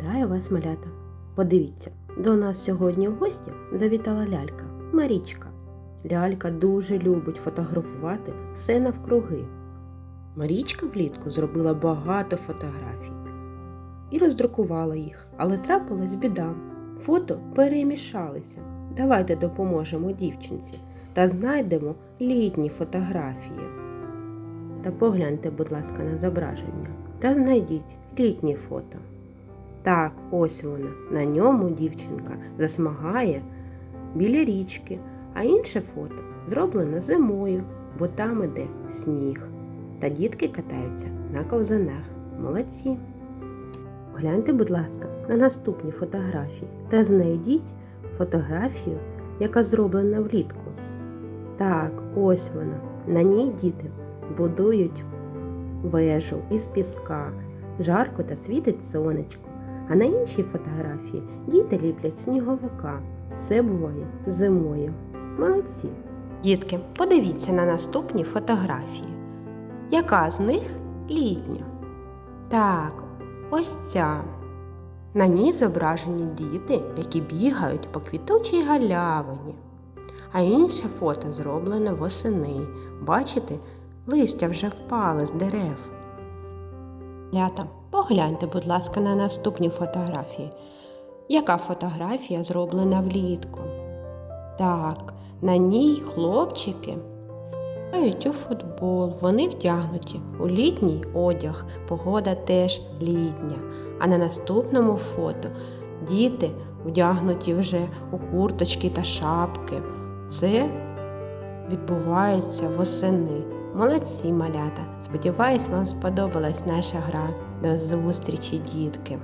Вітаю вас, малята! Подивіться, до нас сьогодні в гості завітала лялька Марічка. Лялька дуже любить фотографувати все навкруги. Марічка влітку зробила багато фотографій і роздрукувала їх, але трапилась біда. Фото перемішалися. Давайте допоможемо дівчинці та знайдемо літні фотографії. Та погляньте, будь ласка, на зображення та знайдіть літні фото. Так, ось вона. На ньому дівчинка засмагає біля річки, а інше фото зроблено зимою, бо там іде сніг. Та дітки катаються на ковзанах. Молодці. Гляньте, будь ласка, на наступні фотографії та знайдіть фотографію, яка зроблена влітку. Так, ось вона. На ній діти будують вежу із піска, жарко та світить сонечко. А на іншій фотографії діти ліплять сніговика. Це буває зимою. Молодці. Дітки, подивіться на наступні фотографії. Яка з них літня? Так, ось ця. На ній зображені діти, які бігають по квітучій галявині. А інше фото зроблене восени. Бачите, листя вже впали з дерев. Лята, погляньте, будь ласка, на наступні фотографії. Яка фотографія зроблена влітку? Так, на ній хлопчики грають у футбол, вони вдягнуті у літній одяг, погода теж літня. А на наступному фото діти вдягнуті вже у курточки та шапки. Це відбувається восени. Молодці малята! Сподіваюсь, вам сподобалась наша гра. До зустрічі, дітки!